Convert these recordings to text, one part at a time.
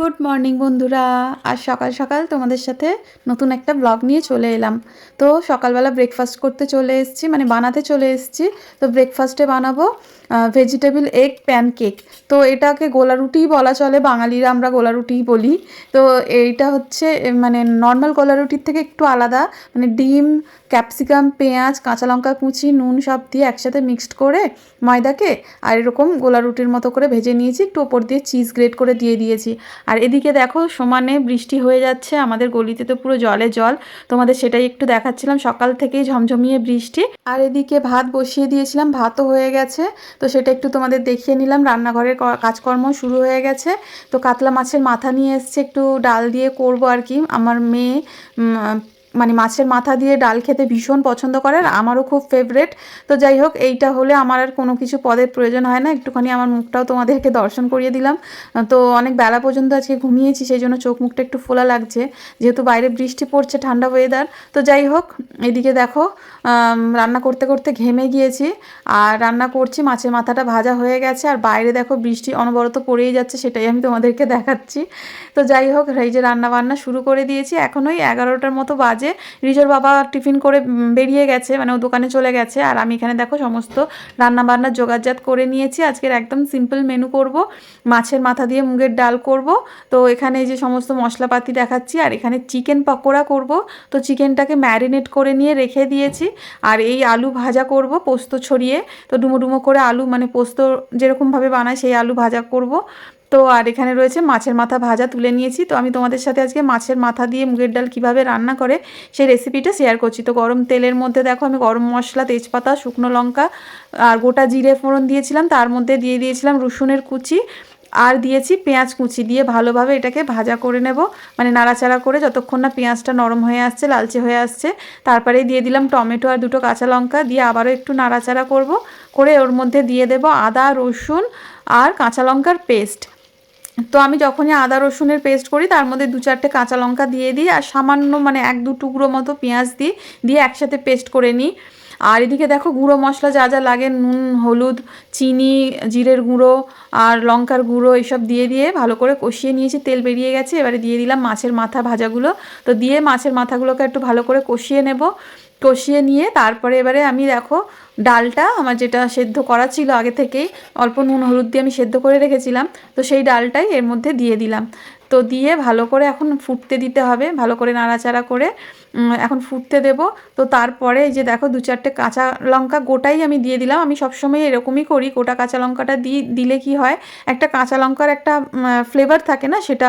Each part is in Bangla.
গুড মর্নিং বন্ধুরা। আজ সকাল সকাল তোমাদের সাথে নতুন একটা ব্লগ নিয়ে চলে এলাম। তো সকালবেলা ব্রেকফাস্ট করতে চলে এসেছি মানে বানাতে চলে এসেছি। তো ব্রেকফাস্টে বানাবো ভেজিটেবল এগ প্যানকেক তো এটাকে গোলা রুটিই বলা চলে, বাঙালিরা আমরা গোলা রুটিই বলি। তো এইটা হচ্ছে মানে নর্মাল গোলা রুটির থেকে একটু আলাদা। মানে ডিম ক্যাপসিকাম পেঁয়াজ, কাঁচা লঙ্কা কুচি, নুন সব দিয়ে একসাথে মিক্সড করে ময়দাকে আর এরকম গোলা রুটির মতো করে ভেজে নিয়েছি। একটু ওপর দিয়ে চিজ গ্রেট করে দিয়ে দিয়েছি। আর এদিকে দেখো সমানে বৃষ্টি হয়ে যাচ্ছে, আমাদের গলিতে তো পুরো জলে জল। তোমাদের সেটাই একটু দেখাচ্ছিলাম, সকাল থেকেই ঝমঝমিয়ে বৃষ্টি। আর এদিকে ভাত বসিয়ে দিয়েছিলাম, ভাতও হয়ে গেছে। তো সেটা একটু তোমাদের দেখিয়ে নিলাম, রান্নাঘরের কাজকর্ম শুরু হয়ে গেছে। তো কাতলা মাছের মাথা নিয়ে এসছে, একটু ডাল দিয়ে করব আর কি। আমার মেয়ে মানে মাছের মাথা দিয়ে ডাল খেতে ভীষণ পছন্দ করে আর আমারও খুব ফেভারেট তো যাই হোক, এইটা হলে আমার আর কোনো কিছু পদের প্রয়োজন হয় না। একটুখানি আমার মুখটাও তোমাদেরকে দর্শন করিয়ে দিলাম। তো অনেক বেলা পর্যন্ত আজকে ঘুমিয়েছি, সেই জন্য চোখ মুখটা একটু ফোলা লাগছে। যেহেতু বাইরে বৃষ্টি পড়ছে, ঠান্ডা ওয়েদার তো যাই হোক, এদিকে দেখো রান্না করতে করতে ঘেমে গিয়েছি। আর রান্না করছি, মাছের মাথাটা ভাজা হয়ে গেছে। আর বাইরে দেখো, বৃষ্টি অনবরত পড়েই যাচ্ছে, সেটাই আমি তোমাদেরকে দেখাচ্ছি। তো যাই হোক, এই যে রান্না বান্না শুরু করে দিয়েছি। এখন ওই এগারোটার মতো বাজে। রিজোর বাবা টিফিন করে বেরিয়ে গেছে মানে ও দোকানে চলে গেছে। আর আমি এখানে দেখো সমস্ত রান্না বান্নার জোগাড়জাত করে নিয়েছি। আজকের একদম সিম্পল মেনু করব, মাছের মাথা দিয়ে মুগের ডাল করব। তো এখানে যে সমস্ত মশলাপাতি দেখাচ্ছি, আর এখানে চিকেন পকোড়া করব। তো চিকেনটাকে ম্যারিনেট করে নিয়ে রেখে দিয়েছি। আর এই আলু ভাজা করব পোস্ত ছড়িয়ে। তো ডুমো ডুমো করে আলু মানে পোস্ত যেরকমভাবে বানায় সেই আলু ভাজা করব। তো আর এখানে রয়েছে মাছের মাথা ভাজা তুলে নিয়েছি। তো আমি তোমাদের সাথে আজকে মাছের মাথা দিয়ে মুগের ডাল কীভাবে রান্না করে সেই রেসিপিটা শেয়ার করছি। তো গরম তেলের মধ্যে দেখো আমি গরম মশলা, তেজপাতা, শুকনো লঙ্কা আর গোটা জিরে ফোড়ন দিয়েছিলাম। তার মধ্যে দিয়ে দিয়েছিলাম রসুনের কুচি আর দিয়েছি পেঁয়াজ কুচি দিয়ে ভালোভাবে এটাকে ভাজা করে নেব। মানে নাড়াচাড়া করে যতক্ষণ না পেঁয়াজটা নরম হয়ে আসছে, লালচে হয়ে আসছে, তারপরেই দিয়ে দিলাম টমেটো আর দুটো কাঁচা লঙ্কা দিয়ে আবারও একটু নাড়াচাড়া করব। করে ওর মধ্যে দিয়ে দেব আদা, রসুন আর কাঁচা লঙ্কার পেস্ট তো আমি যখনই আদা রসুনের পেস্ট করি, তার মধ্যে দু চারটে কাঁচা লঙ্কা দিয়ে দিই আর সামান্য মানে এক দু টুকরো মতো পেঁয়াজ দিই, দিয়ে একসাথে পেস্ট করে নিই। আর এদিকে দেখো গুঁড়ো মশলা যা যা লাগে, নুন, হলুদ, চিনি, জিরের গুঁড়ো আর লঙ্কার গুঁড়ো এইসব দিয়ে দিয়ে ভালো করে কষিয়ে নিয়েছি, তেল বেরিয়ে গেছে, এবারে দিয়ে দিলাম মাছের মাথা ভাজাগুলো। তো দিয়ে মাছের মাথাগুলোকে একটু ভালো করে কষিয়ে নেব। কষিয়ে নিয়ে তারপরে এবারে আমি দেখো ডালটা আমার যেটা সেদ্ধ করা ছিল আগে থেকেই, অল্প নুন, হলুদ দিয়ে আমি সেদ্ধ করে রেখেছিলাম। তো সেই ডালটাই এর মধ্যে দিয়ে দিলাম। তো দিয়ে ভালো করে এখন ফুটতে দিতে হবে, ভালো করে নাড়াচাড়া করে এখন ফুটতে দেব। তো তারপরে যে দেখো দু চারটে কাঁচা লঙ্কা গোটাই আমি দিয়ে দিলাম। আমি সবসময় এরকমই করি, গোটা কাঁচা লঙ্কাটা দিয়ে দিলে কি হয়? একটা কাঁচা লঙ্কার একটা ফ্লেভার থাকে না, সেটা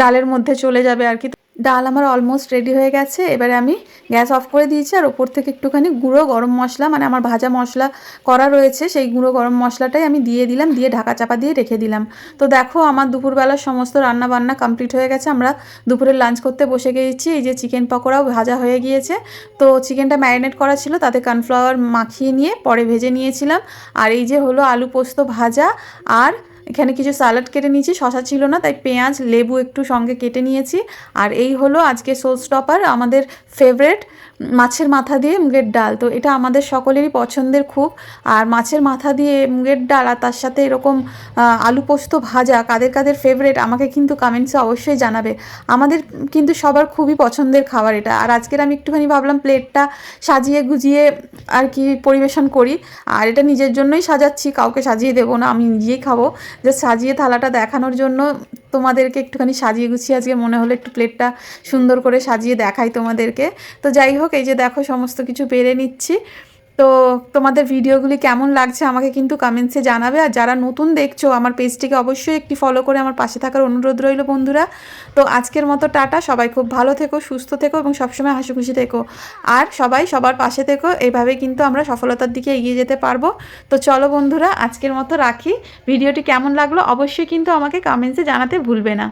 ডালের মধ্যে চলে যাবে আর কি। ডাল আমার অলমোস্ট রেডি হয়ে গেছে। এবারে আমি গ্যাস অফ করে দিয়েছি আর ওপর থেকে একটুখানি গুঁড়ো গরম মশলা মানে আমার ভাজা মশলা করা রয়েছে, সেই গুঁড়ো গরম মশলাটাই আমি দিয়ে দিলাম, দিয়ে ঢাকা চাপা দিয়ে রেখে দিলাম। তো দেখো আমার দুপুরবেলার সমস্ত রান্না বান্না কমপ্লিট হয়ে গেছে। আমরা দুপুরে লাঞ্চ করতে বসে গিয়েছি এই যে চিকেন পকোড়াও ভাজা হয়ে গিয়েছে। তো চিকেনটা ম্যারিনেট করা ছিল, তাতে কর্নফ্লাওয়ার মাখিয়ে নিয়ে পরে ভেজে নিয়েছিলাম। আর এই যে হলো আলু পোস্ত ভাজা, আর এখানে কিছু স্যালাড কেটে নিয়েছি, শশা ছিল না, তাই পেঁয়াজ, লেবু একটু সঙ্গে কেটে নিয়েছি। আর এই হলো আজকে সোল স্টপার, আমাদের ফেভারেট মাছের মাথা দিয়ে মুগের ডাল। তো এটা আমাদের সকলেরই পছন্দের খুব। আর মাছের মাথা দিয়ে মুগের ডাল আর তার সাথে এরকম আলু পোস্ত ভাজা কাদের কাদের ফেভারেট আমাকে কিন্তু কমেন্টসে অবশ্যই জানাবে। আমাদের কিন্তু সবার খুবই পছন্দের খাবার এটা। আর আজকের আমি একটুখানি ভাবলাম প্লেটটা সাজিয়ে গুজিয়ে আর কি পরিবেশন করি। আর এটা নিজের জন্যই সাজাচ্ছি, কাউকে সাজিয়ে দেবো না, আমি নিজেই খাব। যে সাজিয়ে থালাটা দেখানোর জন্য তোমাদেরকে একটুখানি সাজিয়ে গুছিয়ে আজকে মনে হলো একটু প্লেটটা সুন্দর করে সাজিয়ে দেখাই তোমাদেরকে। তো যাই হোক, এই যে দেখো, সমস্ত কিছু বেড়ে নিচ্ছি। তো তোমাদের ভিডিওগুলি কেমন লাগছে আমাকে কিন্তু কমেন্টসে জানাবে। আর যারা নতুন দেখছ, আমার পেজটিকে অবশ্যই একটি ফলো করে আমার পাশে থাকার অনুরোধ রইল বন্ধুরা। তো আজকের মতো টাটা, সবাই খুব ভালো থেকো, সুস্থ থেকো এবং সবসময় হাসি খুশি থেকো। আর সবাই সবার পাশে থেকো এইভাবে কিন্তু আমরা সফলতার দিকে এগিয়ে যেতে পারব। তো চলো বন্ধুরা, আজকের মতো রাখি। ভিডিওটি কেমন লাগল অবশ্যই কিন্তু আমাকে কমেন্টসে জানাতে ভুলবে না।